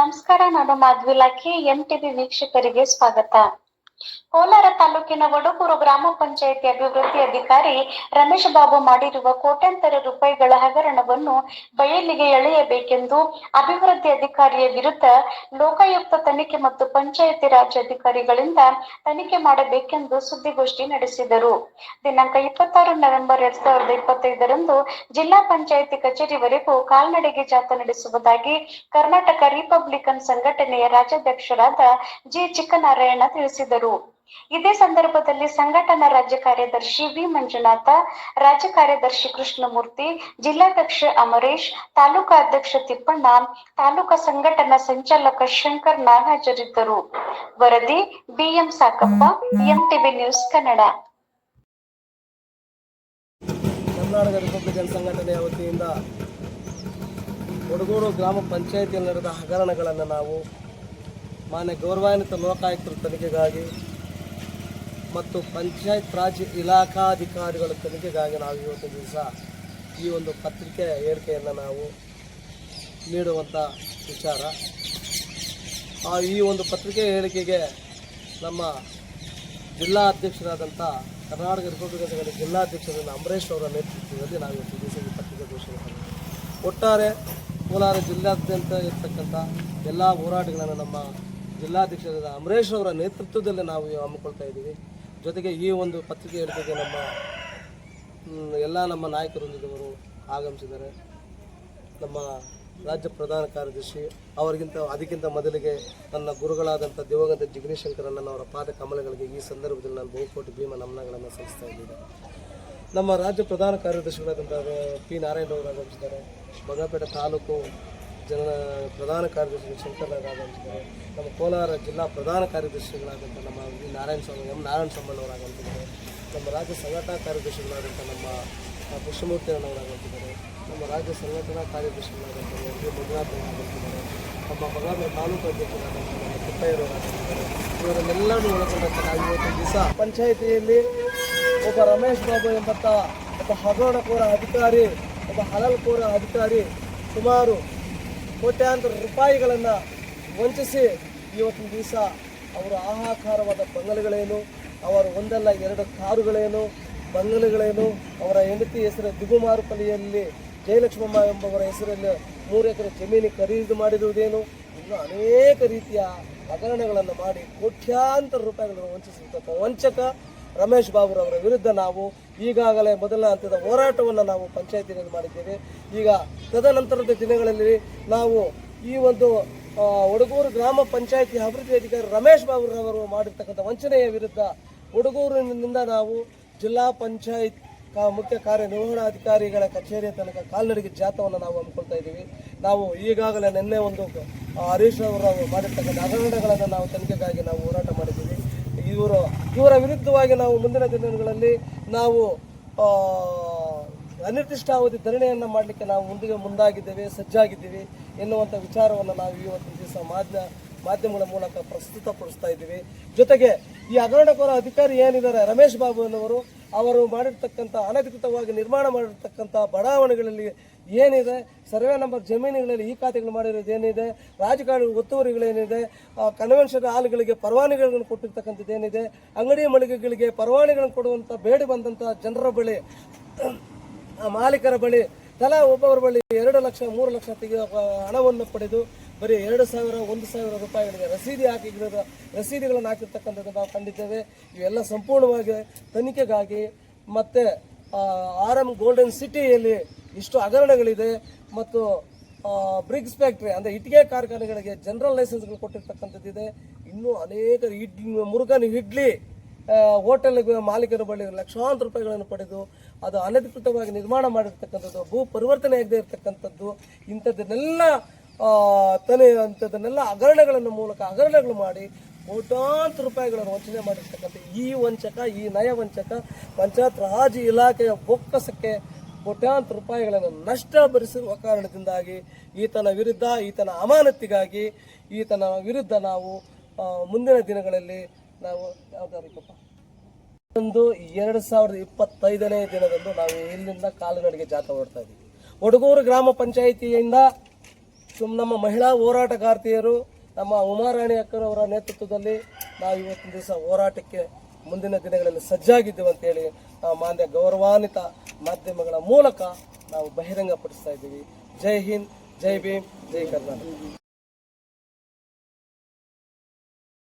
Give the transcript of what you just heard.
ನಮಸ್ಕಾರ ನಾನು ಮಾಧ್ವಿಲಾಖಿ M TV ವೀಕ್ಷಕರಿಗೆ ಸ್ವಾಗತ. ಕೋಲಾರ ತಾಲೂಕಿನ ವಡಗೂರು ಗ್ರಾಮ ಪಂಚಾಯಿತಿ ಅಭಿವೃದ್ಧಿ ಅಧಿಕಾರಿ ರಮೇಶ್ ಬಾಬು ಮಾಡಿರುವ ಕೋಟ್ಯಾಂತರ ರೂಪಾಯಿಗಳ ಹಗರಣವನ್ನು ಬಯಲಿಗೆ ಎಳೆಯಬೇಕೆಂದು ಅಭಿವೃದ್ಧಿ ಅಧಿಕಾರಿಯ ವಿರುದ್ಧ ಲೋಕಾಯುಕ್ತ ತನಿಖೆ ಮತ್ತು ಪಂಚಾಯಿತಿ ರಾಜ್ ಅಧಿಕಾರಿಗಳಿಂದ ತನಿಖೆ ಮಾಡಬೇಕೆಂದು ಸುದ್ದಿಗೋಷ್ಠಿ ನಡೆಸಿದರು. ದಿನಾಂಕ ಇಪ್ಪತ್ತಾರು ನವೆಂಬರ್ ಎರಡ್ ಸಾವಿರದ ಇಪ್ಪತ್ತೈದರಂದು ಜಿಲ್ಲಾ ಪಂಚಾಯಿತಿ ಕಚೇರಿವರೆಗೂ ಕಾಲ್ನಡೆಗೆ ಜಾಥಾ ನಡೆಸುವುದಾಗಿ ಕರ್ನಾಟಕ ರಿಪಬ್ಲಿಕನ್ ಸಂಘಟನೆಯ ರಾಜ್ಯಾಧ್ಯಕ್ಷರಾದ ಜಿ ಚಿಕ್ಕನಾರಾಯಣ ತಿಳಿಸಿದರು. ಇದೇ ಸಂದರ್ಭದಲ್ಲಿ ಸಂಘಟನಾ ರಾಜ್ಯ ಕಾರ್ಯದರ್ಶಿ ವಿ ಮಂಜುನಾಥ, ರಾಜ್ಯ ಕಾರ್ಯದರ್ಶಿ ಕೃಷ್ಣಮೂರ್ತಿ, ಜಿಲ್ಲಾಧ್ಯಕ್ಷ ಅಮರೇಶ್, ತಾಲೂಕಾ ಅಧ್ಯಕ್ಷ ತಿಪ್ಪಣ್ಣ, ತಾಲೂಕಾ ಸಂಘಟನಾ ಸಂಚಾಲಕ ಶಂಕರ್ ನಾಗಾಜರಿದ್ದರು ವರದಿ BM Sakappa, MTV news Kannada. Karnataka republican ಸಂಘಟನೆಯ ವತಿಯಿಂದ ಗ್ರಾಮ ಪಂಚಾಯಿತಿಯಲ್ಲಿ ನಡೆದ ಹಗರಣಗಳನ್ನು ನಾವು ಮಾನ್ಯ ಗೌರವಾನ್ವಿತ ಲೋಕಾಯುಕ್ತರ ತನಿಖೆಗಾಗಿ ಮತ್ತು ಪಂಚಾಯತ್ ರಾಜ್ ಇಲಾಖಾಧಿಕಾರಿಗಳ ತನಿಖೆಗಾಗಿ ನಾವು ಇವತ್ತು ದಿವಸ ಈ ಒಂದು ಪತ್ರಿಕೆ ಹೇಳಿಕೆಯನ್ನು ನಾವು ನೀಡುವಂಥ ವಿಚಾರ ಆ ಈ ಒಂದು ಪತ್ರಿಕೆ ಹೇಳಿಕೆಗೆ ನಮ್ಮ ಜಿಲ್ಲಾ ಅಧ್ಯಕ್ಷರಾದಂಥ ಕರ್ನಾಟಕ ರಿಪಬ್ಲಿಕನ್ ಸಂಘಟನೆ ಜಿಲ್ಲಾಧ್ಯಕ್ಷರಾದ ಅಂಬರೀಷ್ ಅವರ ನೇತೃತ್ವದಲ್ಲಿ ನಾವು ಇವತ್ತು ದಿವಸ ಈ ಪತ್ರಿಕೆ ಘೋಷಣೆ. ಒಟ್ಟಾರೆ ಕೋಲಾರ ಜಿಲ್ಲಾದ್ಯಂತ ಇರತಕ್ಕಂಥ ಎಲ್ಲ ಹೋರಾಟಗಳನ್ನು ನಮ್ಮ ಜಿಲ್ಲಾಧ್ಯಕ್ಷರಾದ ಅಂಬರೀಷ್ ಅವರ ನೇತೃತ್ವದಲ್ಲಿ ನಾವು ಹಮ್ಮಿಕೊಳ್ತಾ ಇದ್ದೀವಿ ಜೊತೆಗೆ ಈ ಒಂದು ಪತ್ರಿಕೆ ಹೇಳಿಕೆಗೆ ನಮ್ಮ ಎಲ್ಲ ನಮ್ಮ ನಾಯಕರೊಂದಿಗೆವರು ಆಗಮಿಸಿದ್ದಾರೆ. ನಮ್ಮ ರಾಜ್ಯ ಪ್ರಧಾನ ಕಾರ್ಯದರ್ಶಿ ಅವರಿಗಿಂತ, ಅದಕ್ಕಿಂತ ಮೊದಲಿಗೆ ನನ್ನ ಗುರುಗಳಾದಂಥ ದಿವಂಗತ ಅವರ ಪಾದ ಕಮಲಗಳಿಗೆ ಈ ಸಂದರ್ಭದಲ್ಲಿ ನಾನು ಬಹುಕೋಟಿ ಭೀಮ ನಮನಗಳನ್ನು ಸಲ್ಲಿಸ್ತಾ ಇದ್ದೀನಿ. ನಮ್ಮ ರಾಜ್ಯ ಪ್ರಧಾನ ಕಾರ್ಯದರ್ಶಿಗಳಾದಂಥ ಪಿ ನಾರಾಯಣ ಅವರು ಆಗಮಿಸಿದ್ದಾರೆ. ಬಂಗಾಪೇಟೆ ತಾಲೂಕು ಜನ ಪ್ರಧಾನ ಕಾರ್ಯದರ್ಶಿ ಶಂಕರ್ ಆಗಮಿಸಿದ್ದಾರೆ ನಮ್ಮ ಕೋಲಾರ ಜಿಲ್ಲಾ ಪ್ರಧಾನ ಕಾರ್ಯದರ್ಶಿಗಳಾದಂಥ ನಮ್ಮ ವಿ ನಾರಾಯಣ ಸ್ವಾಮಿ, ಎಂ ನಾರಾಯಣ ಸಂಬಳವರಾಗಂತಿದ್ದಾರೆ ನಮ್ಮ ರಾಜ್ಯ ಸಂಘಟನಾ ಕಾರ್ಯದರ್ಶಿಗಳಾದಂಥ ನಮ್ಮ ಕೃಷ್ಣಮೂರ್ತಿ ಅಣ್ಣವರಾಗಂತಿದ್ದಾರೆ. ನಮ್ಮ ರಾಜ್ಯ ಸಂಘಟನಾ ಕಾರ್ಯದರ್ಶಿಗಳಾದಂಥ ಎಂ ವಿ ಮಂಜುನಾಥ್ ನಮ್ಮ ಬಂಗಾಪುರ ತಾಲೂಕು ಅಧ್ಯಕ್ಷರಾದಂಥ ನಮ್ಮ ಆಗಮಿಸಿದ್ದಾರೆ ಇವರನ್ನೆಲ್ಲರೂ ಒಳಗೊಂಡಂಥ ನಾವು ಇವತ್ತು ದಿವಸ ಪಂಚಾಯಿತಿಯಲ್ಲಿ ಒಬ್ಬ ರಮೇಶ್ ಬಾಬು ಎಂಬತ್ತ ಒಬ್ಬ ಹಗರಣಕೋರ ಅಧಿಕಾರಿ, ಒಬ್ಬ ಹಲಲ್ಕೋರ ಅಧಿಕಾರಿ ಸುಮಾರು ಕೋಟ್ಯಾಂತರ ರೂಪಾಯಿಗಳನ್ನು ವಂಚಿಸಿ ಇವತ್ತಿನ ದಿವಸ ಅವರ ಆಹಾಕಾರವಾದ ಬಂಗಲೆಗಳೇನು, ಅವರ ಒಂದಲ್ಲ ಎರಡು ಕಾರುಗಳೇನು, ಬಂಗಲೆಗಳೇನು, ಅವರ ಹೆಂಡತಿ ಹೆಸರು ದಿಗುಮಾರುಪಲ್ಲಿಯಲ್ಲಿ ಜಯಲಕ್ಷ್ಮಮ್ಮ ಎಂಬವರ ಹೆಸರಲ್ಲಿ ಮೂರು ಎಕರೆ ಜಮೀನು ಖರೀದಿ ಮಾಡಿರುವುದೇನು, ಇನ್ನು ಅನೇಕ ರೀತಿಯ ಹಗರಣಗಳನ್ನು ಮಾಡಿ ಕೋಟ್ಯಾಂತರ ರೂಪಾಯಿಗಳನ್ನು ವಂಚಿಸಿರ್ತಕ್ಕ ವಂಚಕ ರಮೇಶ್ ಬಾಬುರವರ ವಿರುದ್ಧ ನಾವು ಈಗಾಗಲೇ ಮೊದಲ ಹಂತದ ಹೋರಾಟವನ್ನು ನಾವು ಪಂಚಾಯತಿನಲ್ಲಿ ಮಾಡಿದ್ದೇವೆ. ಈಗ ತದನಂತರದ ದಿನಗಳಲ್ಲಿ ನಾವು ಈ ಒಂದು ಹುಡುಗೂರು ಗ್ರಾಮ ಪಂಚಾಯತಿ ಅಭಿವೃದ್ಧಿ ಅಧಿಕಾರಿ ರಮೇಶ್ ಬಾಬುರವರು ಮಾಡಿರ್ತಕ್ಕಂಥ ವಂಚನೆಯ ವಿರುದ್ಧ ಒಡಗೂರಿನಿಂದ ನಾವು ಜಿಲ್ಲಾ ಪಂಚಾಯತ್ ಕಾ- ಮುಖ್ಯ ಕಾರ್ಯನಿರ್ವಹಣಾಧಿಕಾರಿಗಳ ಕಚೇರಿಯ ತನಕ ಕಾಲ್ನಡಿಗೆ ಜಾಥವನ್ನು ನಾವು ಹಮ್ಮಿಕೊಳ್ತಾ ಇದ್ದೀವಿ. ನಾವು ಈಗಾಗಲೇ ನಿನ್ನೆ ಒಂದು ಹರೀಶ್ ಅವರು ಮಾಡಿರ್ತಕ್ಕಂಥ ಹಗರಣಗಳನ್ನು ನಾವು ತನಿಖೆಗಾಗಿ ನಾವು ಹೋರಾಟ ಮಾಡಿದ್ದೀವಿ. ಇವರು, ಇವರ ವಿರುದ್ಧವಾಗಿ ನಾವು ಮುಂದಿನ ದಿನಗಳಲ್ಲಿ ನಾವು ಅನಿರ್ದಿಷ್ಟ ಅನಿರ್ದಿಷ್ಟಾವಧಿ ಧರಣಿಯನ್ನು ಮಾಡಲಿಕ್ಕೆ ನಾವು ಮುಂದಿಗೆ ಮುಂದಾಗಿದ್ದೇವೆ, ಸಜ್ಜಾಗಿದ್ದೀವಿ ಎನ್ನುವಂಥ ವಿಚಾರವನ್ನು ನಾವು ಇವತ್ತಿನ ದಿವಸ ಮಾಧ್ಯ, ಮಾಧ್ಯಮಗಳ ಮೂಲಕ ಪ್ರಸ್ತುತಪಡಿಸ್ತಾ ಇದ್ದೀವಿ. ಜೊತೆಗೆ ಈ ಹಗರಣಕೋರ ಅಧಿಕಾರಿ ಏನಿದ್ದಾರೆ, ರಮೇಶ್ ಬಾಬು ಎನ್ನುವರು ಅವರು ಮಾಡಿರ್ತಕ್ಕಂಥ ಅನಧಿಕೃತವಾಗಿ ನಿರ್ಮಾಣ ಮಾಡಿರ್ತಕ್ಕಂಥ ಬಡಾವಣೆಗಳಲ್ಲಿ ಏನಿದೆ? ಸರ್ವೆ ನಂಬರ್ ಜಮೀನುಗಳಲ್ಲಿ ಈ ಖಾತೆಗಳು ಮಾಡಿರೋದು ಏನಿದೆ? ರಾಜಕಾರಣ ಒತ್ತುವರಿಗಳೇನಿದೆ? ಕನ್ವೆನ್ಷನ್ ಹಾಲ್ಗಳಿಗೆ ಪರವಾನಗಿಗಳನ್ನು ಕೊಟ್ಟಿರ್ತಕ್ಕಂಥದ್ದು ಏನಿದೆ? ಅಂಗಡಿ ಮಳಿಗೆಗಳಿಗೆ ಪರವಾನಗಿಗಳನ್ನು ಕೊಡುವಂಥ ಬೇಡಿ ಬಂದಂಥ ಜನರ ಬಳಿ ಮಾಲೀಕರ ಬಳಿ, ತಲಾ ಒಬ್ಬೊಬ್ಬರ ಬಳಿ ಎರಡು ಲಕ್ಷ, ಮೂರು ಲಕ್ಷ ತೆಗೆಯುವ ಹಣವನ್ನು ಪಡೆದು ಬರೀ ಎರಡು ಸಾವಿರ, ಒಂದು ಸಾವಿರ ರೂಪಾಯಿಗಳಿಗೆ ರಸೀದಿ ಹಾಕಿಗಿರೋ ರಸೀದಿಗಳನ್ನು ಹಾಕಿರ್ತಕ್ಕಂಥದ್ದು ನಾವು ಕಂಡಿದ್ದೇವೆ. ಇವೆಲ್ಲ ಸಂಪೂರ್ಣವಾಗಿ ತನಿಖೆಗಾಗಿ ಮತ್ತು ಆರ್ ಎಂ ಗೋಲ್ಡನ್ ಸಿಟಿಯಲ್ಲಿ ಇಷ್ಟು ಹಗರಣಗಳಿದೆ ಮತ್ತು ಬ್ರಿಕ್ಸ್ ಫ್ಯಾಕ್ಟ್ರಿ ಅಂದರೆ ಇಟ್ಟಿಗೆ ಕಾರ್ಖಾನೆಗಳಿಗೆ ಜನರಲ್ ಲೈಸೆನ್ಸ್ಗಳು ಕೊಟ್ಟಿರ್ತಕ್ಕಂಥದ್ದಿದೆ ಇನ್ನೂ ಅನೇಕ ಇಡ್, ಮುರುಘನ್ ಇಡ್ಲಿ ಹೋಟೆಲ್ ಮಾಲೀಕರ ಬಳಿ ಲಕ್ಷಾಂತರ ರೂಪಾಯಿಗಳನ್ನು ಪಡೆದು ಅದು ಅನಧಿಕೃತವಾಗಿ ನಿರ್ಮಾಣ ಮಾಡಿರ್ತಕ್ಕಂಥದ್ದು, ಭೂ ಪರಿವರ್ತನೆ ಆಗದೆ ಇರತಕ್ಕಂಥದ್ದು, ಇಂಥದ್ದನ್ನೆಲ್ಲ ತನೆ ಅಂಥದ್ದನ್ನೆಲ್ಲ ಹಗರಣಗಳನ್ನು ಮೂಲಕ ಹಗರಣಗಳು ಮಾಡಿ ಕೋಟ್ಯಾಂತರ ರೂಪಾಯಿಗಳನ್ನು ವಂಚನೆ ಮಾಡಿರ್ತಕ್ಕಂಥ ಈ ವಂಚಕ ಈ ನಯ ವಂಚಕ ಪಂಚಾಯತ್ ರಾಜ್ ಇಲಾಖೆಯ ಬೊಕ್ಕಸಕ್ಕೆ ಕೋಟ್ಯಾಂತರ ರೂಪಾಯಿಗಳನ್ನು ನಷ್ಟ ಭರಿಸಿರುವ ಕಾರಣದಿಂದಾಗಿ ಈತನ ವಿರುದ್ಧ, ಈತನ ಅಮಾನತಿಗಾಗಿ ಈತನ ವಿರುದ್ಧ ನಾವು ಮುಂದಿನ ದಿನಗಳಲ್ಲಿ ನಾವು ಯಾವ್ದಾರಿಕಪ್ಪ ಒಂದು ಎರಡು ಸಾವಿರದ ಇಪ್ಪತ್ತೈದನೇ ದಿನದಂದು ನಾವು ಇಲ್ಲಿಂದ ಕಾಲುನಡಿಗೆ ಜಾಥಾ ಹೊಡ್ತಾ ಇದ್ದೀವಿ. ಒಡಗೂರು ಗ್ರಾಮ ಪಂಚಾಯಿತಿಯಿಂದ ಸುಮ್ ನಮ್ಮ ಮಹಿಳಾ ಹೋರಾಟಗಾರ್ತಿಯರು ನಮ್ಮ ಉಮಾರಾಣಿ ಅಕ್ಕರವರ ನೇತೃತ್ವದಲ್ಲಿ ನಾವು ಇವತ್ತಿನ ದಿವಸ ಹೋರಾಟಕ್ಕೆ ಮುಂದಿನ ದಿನಗಳಲ್ಲಿ ಸಜ್ಜಾಗಿದ್ದೇವೆ ಅಂತೇಳಿ ಮಾನ್ಯ ಗೌರವಾನ್ವಿತ ಮಾಧ್ಯಮಗಳ ಮೂಲಕ ನಾವು ಬಹಿರಂಗಪಡಿಸ್ತಾ ಇದ್ದೀವಿ. ಜೈ ಹಿಂದ್, ಜೈ ಭೀಮ್, ಜೈ ಕರ್ನಾಟಕ.